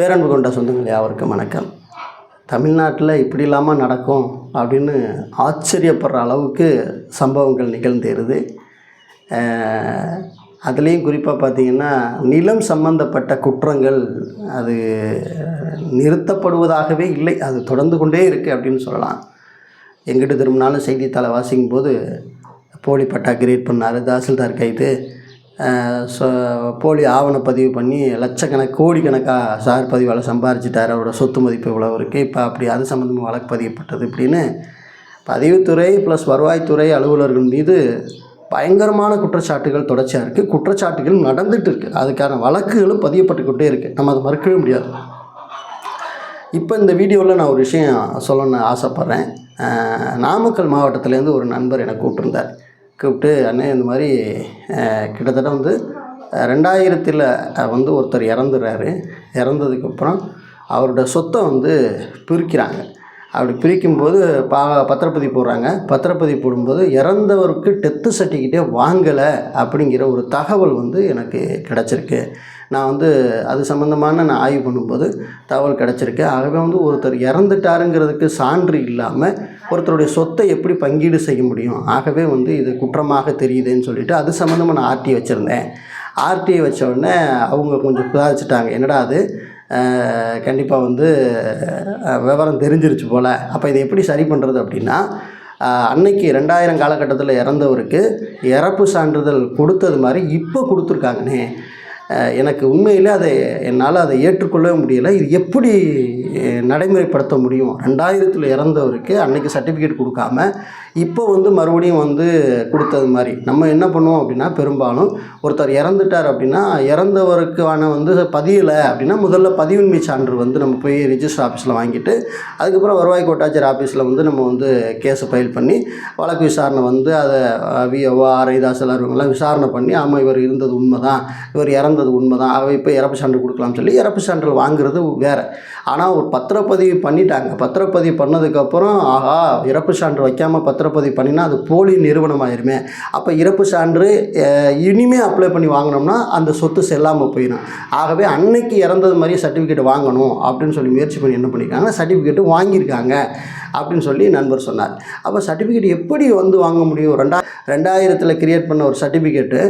பேரன்பு கொண்ட சொந்தங்கள் யாவருக்கும் வணக்கம். தமிழ்நாட்டில் இப்படி இல்லாமல் நடக்கும் அப்படின்னு ஆச்சரியப்படுற அளவுக்கு சம்பவங்கள் நிகழ்ந்தேறுது அதுலேயும் குறிப்பாக பார்த்தீங்கன்னா நிலம் சம்பந்தப்பட்ட குற்றங்கள் அது நிறுத்தப்படுவதாகவே இல்லை. அது தொடர்ந்து கொண்டே இருக்குது அப்படின்னு சொல்லலாம். எங்கிட்ட திரும்பினாலும் செய்தித்தாளை வாசிக்கும் போது போலி பட்டா கிரியேட் பண்ணார் தாசில்தார் கைது. போலி சொ போலி ஆவணப்பதிவு பண்ணி லட்சக்கணக்கு கோடிக்கணக்காக சார் பதிவால் சம்பாரிச்சிட்டார். அவரோட சொத்து மதிப்பு இவ்வளோ இருக்குது இப்போ அப்படி அது சம்மந்தமாக வழக்கு பதியப்பட்டது இப்படின்னு பதிவுத்துறை ப்ளஸ் வருவாய்த்துறை அலுவலர்கள் மீது பயங்கரமான குற்றச்சாட்டுகள் தொடர்ச்சியாக இருக்குது குற்றச்சாட்டுகள் நடந்துட்டு இருக்குது அதுக்கான வழக்குகளும் பதியப்பட்டுக்கிட்டே இருக்குது நம்ம அதை மறுக்கவே முடியாது. இப்போ இந்த வீடியோவில் நான் ஒரு விஷயம் சொல்லணும்னு ஆசைப்பட்றேன். நாமக்கல் மாவட்டத்துலேருந்து ஒரு நண்பர் என்னை கூப்பிட்டுருந்தார். கூப்பிட்டு அண்ணே இந்த மாதிரி கிட்டத்தட்ட வந்து ரெண்டாயிரத்தில் வந்து ஒருத்தர் இறந்துடுறாரு இறந்ததுக்கப்புறம் அவரோட சொத்தை வந்து பிரிக்கிறாங்க. அப்படி பிரிக்கும்போது பா பத்திரப்பதிவு போடுறாங்க. பத்திரப்பதிவு போடும்போது இறந்தவருக்கு டெத்து சர்டிஃபிகேட்டே வாங்கலை அப்படிங்கிற ஒரு தகவல் வந்து எனக்கு கிடச்சிருக்கு. நான் வந்து அது சம்மந்தமான நான் ஆய்வு பண்ணும்போது தகவல் கிடச்சிருக்கு. ஆகவே வந்து ஒருத்தர் இறந்துட்டாருங்கிறதுக்கு சான்று இல்லாமல் ஒருத்தருடைய சொத்தை எப்படி பங்கீடு செய்ய முடியும்? ஆகவே வந்து இது குற்றமாக தெரியுதுன்னு சொல்லிட்டு அது சம்மந்தமாக நான் ஆர்டி வச்சுருந்தேன். ஆர்டிஐ வச்ச உடனே அவங்க கொஞ்சம் சுதாரிச்சிட்டாங்க என்னடா அது? கண்டிப்பாக வந்து விவரம் தெரிஞ்சிருச்சு போல். அப்போ இதை எப்படி சரி பண்ணுறது அப்படின்னா அன்னைக்கு ரெண்டாயிரம் காலகட்டத்தில் இறந்தவருக்கு இறப்பு சான்றிதழ் கொடுத்தது மாதிரி இப்போ கொடுத்துருக்காங்கண்ணே. எனக்கு உண்மையில் அதை என்னால் அதை ஏற்றுக்கொள்ளவே முடியலை. இது எப்படி நடைமுறைப்படுத்த முடியும்? ரெண்டாயிரத்தில் இறந்தவருக்கு அன்னைக்கு சர்டிஃபிகேட் கொடுக்காம இப்போ வந்து மறுபடியும் வந்து கொடுத்தது மாதிரி. நம்ம என்ன பண்ணுவோம் அப்படின்னா பெரும்பாலும் ஒருத்தர் இறந்துட்டார் அப்படின்னா இறந்தவருக்கான வந்து பதியலை அப்படின்னா முதல்ல பதிவுரிமை சான்று வந்து நம்ம போய் ரிஜிஸ்டர் ஆஃபீஸில் வாங்கிட்டு அதுக்கப்புறம் வருவாய் கோட்டாட்சியர் ஆஃபீஸில் வந்து நம்ம வந்து கேஸை ஃபைல் பண்ணி வழக்கு விசாரணை வந்து அதை விஓ ஆர்ஐ தாசில்தார் இவங்கெல்லாம் விசாரணை பண்ணி ஆமாம் இவர் இருந்தது உண்மை தான் இவர் இறந்தது உண்மை தான் அவ இப்போ இறப்பு சான்று கொடுக்கலாம்னு சொல்லி இறப்பு சான்றிதழ் வாங்குறது வேறு. ஆனால் ஒரு பத்திரப்பதிவு பண்ணிட்டாங்க. பத்திரப்பதிவு பண்ணதுக்கப்புறம் ஆஹா இறப்பு சான்று வைக்காமல் பத்திரப்பதிவு பண்ணினா அது போலி நிறுவனமாயிருமே. அப்போ இறப்பு சான்று இனிமேல் அப்ளை பண்ணி வாங்கினோம்னா அந்த சொத்து செல்லாமல் போயிடும் ஆகவே அன்னைக்கு இறந்தது மாதிரி சர்டிஃபிகேட் வாங்கணும் அப்படின்னு சொல்லி முயற்சி பண்ணி என்ன பண்ணியிருக்காங்க சர்டிஃபிகேட்டு வாங்கியிருக்காங்க அப்படின்னு சொல்லி நண்பர் சொன்னார். அப்போ சர்டிஃபிகேட் எப்படி வந்து வாங்க முடியும்? ரெண்டாயிரம் ரெண்டாயிரத்தில் கிரியேட் பண்ண ஒரு சர்டிஃபிகேட்டு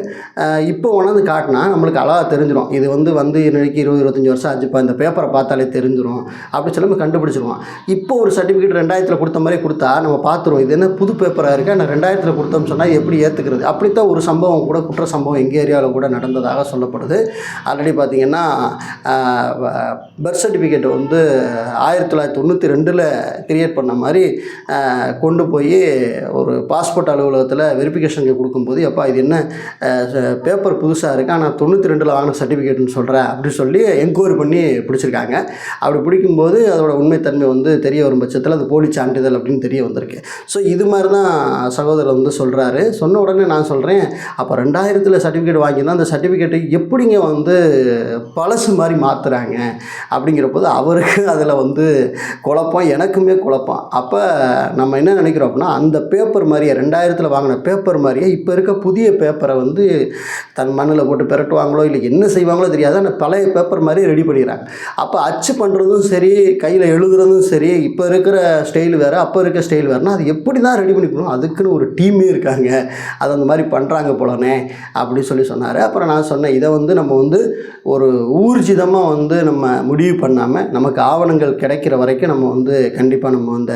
இப்போ உணர்ந்து காட்டினா நம்மளுக்கு அழகாக தெரிஞ்சிடும் இது வந்து வந்து இன்னைக்கு இருபது இருபத்தஞ்சி வருஷம் ஆச்சுப்பா இந்த பேப்பரை பார்த்தாலே தெரிஞ்சிடும் அப்படி சொல்லி நம்ம கண்டுபிடிச்சிருவோம். இப்போ ஒரு சர்டிஃபிகேட் ரெண்டாயிரத்தில் கொடுத்த மாதிரி கொடுத்தா நம்ம பார்த்துருவோம் இது என்ன புது பேப்பராக இருக்கா? நான் ரெண்டாயிரத்தில் கொடுத்தோம்னு சொன்னால் எப்படி ஏற்றுக்கிறது அப்படித்தான் ஒரு சம்பவம் கூட குற்ற சம்பவம் எங்கள் ஏரியாவில் கூட நடந்ததாக சொல்லப்படுது. ஆல்ரெடி பார்த்தீங்கன்னா பர்த் சர்டிஃபிகேட் வந்து ஆயிரத்தி தொள்ளாயிரத்தி தொண்ணூற்றி ரெண்டில் கிரியேட் பண்ண மாதிரி கொண்டு போய் ஒரு பாஸ்போர்ட் அலுவலகத்தில் வெரிஃபிகேஷனுக்கு கொடுக்கும்போது எப்பா இது என்ன பேப்பர் புதுசாக இருக்குது ஆனால் தொண்ணூற்றி ரெண்டில் வாங்கின சர்டிஃபிகேட்னு சொல்கிறேன் அப்படி சொல்லி என்கொயரி பண்ணி பிடிச்சிருக்காங்க. அப்படி பிடிக்கும்போது அதோட உண்மைத்தன்மை வந்து தெரிய வரும் பட்சத்தில் அது போலி சான்றிதழ் அப்படின்னு தெரிய வந்திருக்கு. ஸோ இது மாதிரி தான் சகோதரர் வந்து சொல்கிறாரு சொன்ன உடனே நான் சொல்கிறேன் அப்போ ரெண்டாயிரத்தில் சர்டிஃபிகேட் வாங்கியிருந்தா அந்த சர்டிஃபிகேட்டை எப்படிங்க வந்து பழசு மாதிரி மாற்றுறாங்க அப்படிங்கிறப்போது அவருக்கு அதில் வந்து குழப்பம் எனக்குமே குழப்பம். அப்போ நம்ம என்ன நினைக்கிறோம் அப்படின்னா அந்த பேப்பர் மாதிரியே ரெண்டாயிரத்தில் வாங்கின பேப்பர் மாதிரியே இப்போ இருக்க புதிய பேப்பரை வந்து தன் மண்ணில் போட்டு பிரட்டுவாங்களோ இல்லை என்ன செய்வாங்களோ தெரியாது. ஆனால் பழைய பேப்பர் மாதிரி ரெடி பண்ணிடுறாங்க. அப்போ அச்சு பண்ணுறதும் சரி கையில் எழுதுறதும் சரி இப்போ இருக்கிற ஸ்டைல் வேறு அப்போ இருக்க ஸ்டைல் வேறுனா அது எப்படி தான் ரெடி பண்ணிக்கணும்? அதுக்குன்னு ஒரு டீமே இருக்காங்க. அது அந்த மாதிரி பண்ணுறாங்க போலனே அப்படின்னு சொல்லி சொன்னார். அப்புறம் நான் சொன்னேன் இதை வந்து நம்ம வந்து ஒரு ஊர்ஜிதமாக வந்து நம்ம முடிவு பண்ணாமல் நமக்கு ஆவணங்கள் கிடைக்கிற வரைக்கும் நம்ம வந்து கண்டிப்பாக நம்ம அந்த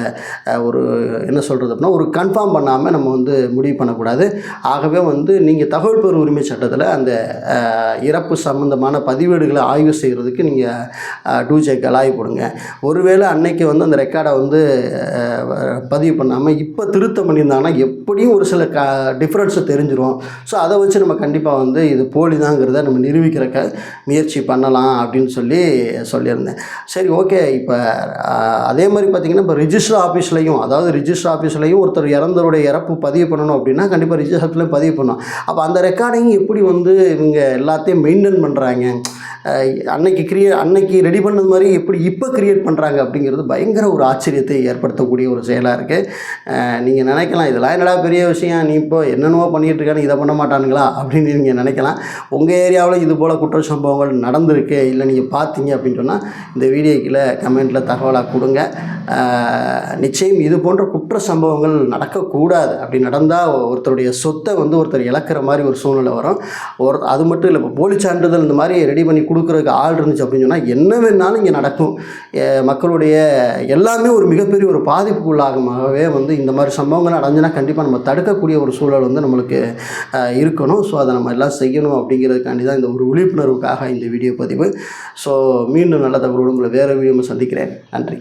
ஒரு என்ன சொல்கிறது அப்படின்னா ஒரு கன்ஃபார்ம் பண்ணாமல் நம்ம வந்து முடிவு பண்ணக்கூடாது. ஆகவே வந்து நீங்கள் தகவல் பெறும் உரிமை சட்டத்தில் அந்த இறப்பு சம்மந்தமான பதிவேடுகளை ஆய்வு செய்கிறதுக்கு நீங்கள் டூ செக் ஆய்வு போடுங்க. ஒருவேளை அன்னைக்கு வந்து அந்த ரெக்கார்டை வந்து பதிவு பண்ணாமல் இப்போ திருத்தம் பண்ணியிருந்தாங்கன்னா எப்படியும் ஒரு சில க டிஃப்ரென்ஸை தெரிஞ்சிரும். ஸோ அதை வச்சு நம்ம கண்டிப்பாக வந்து இது போலி தாங்கிறத நம்ம நிரூபிக்கிறக்க முயற்சி பண்ணலாம் அப்படின்னு சொல்லி சொல்லியிருந்தேன். சரி ஓகே. இப்போ அதே மாதிரி பார்த்திங்கன்னா இப்போ ரிஜிஸ்டர் ஆஃபீஸ்லையும் அதாவது ரிஜிஸ்டர் ஆஃபீஸ்லையும் ஒருத்தர் இறந்தவருடைய இறப்பு பதிவு பண்ணணும் அப்படின்னு கண்டிப்பாக ரிஜிஸ்டர் ஆஃபீஸ்லையும் பதிவு பண்ணணும் அப்போ அந்த ரெக்கார்டிங் எப்படி வந்து இவங்க எல்லாத்தையும் மெயின்டைன் பண்ணுறாங்க அன்னைக்கு கிரியே அன்னைக்கு ரெடி பண்ணது மாதிரி எப்படி இப்போ கிரியேட் பண்ணுறாங்க அப்படிங்கிறது பயங்கர ஒரு ஆச்சரியத்தை ஏற்படுத்தக்கூடிய ஒரு செயலாக இருக்குது நீங்கள் நினைக்கலாம் இதெல்லாம் என்னடா பெரிய விஷயம் நீ இப்போ என்னென்னவோ பண்ணிகிட்டு இருக்கானு இதை பண்ண மாட்டானுங்களா அப்படின்னு நீங்கள் நினைக்கலாம். உங்கள் ஏரியாவில் இது போல் குற்ற சம்பவங்கள் நடந்திருக்கு இல்லை நீங்கள் பார்த்தீங்க அப்படின்னு சொன்னால் இந்த வீடியோ கீழே கமெண்ட்டில் தகவலாக கொடுங்க நிச்சயம் இது போன்ற குற்ற சம்பவங்கள் நடக்கக்கூடாது. அப்படி நடந்தால் ஒருத்தருடைய சொத்தை வந்து ஒருத்தர் இழக்கிற மாதிரி ஒரு சூழ்நிலை வரும். ஒரு அது மட்டும் இல்லை இப்போ போலி சான்றிதழ் இந்த மாதிரி ரெடி பண்ணி கொடுக்குறதுக்கு ஆள் இருந்துச்சு அப்படின்னு சொன்னால் என்ன வேணாலும் இங்கே நடக்கும். மக்களுடைய எல்லாமே ஒரு மிகப்பெரிய ஒரு பாதிப்புக்குள்ளாகவே வந்து இந்த மாதிரி சம்பவங்கள் அடைஞ்சினா கண்டிப்பாக நம்ம தடுக்கக்கூடிய ஒரு சூழல் வந்து நம்மளுக்கு இருக்கணும். ஸோ அதை நம்ம எல்லாம் செய்யணும் அப்படிங்கிறதுக்காண்டி தான் இந்த ஒரு விழிப்புணர்வுக்காக இந்த வீடியோ பதிவு. ஸோ மீண்டும் நல்ல தகவலோடு உங்களை வேறு வீடியோ சந்திக்கிறேன். நன்றி.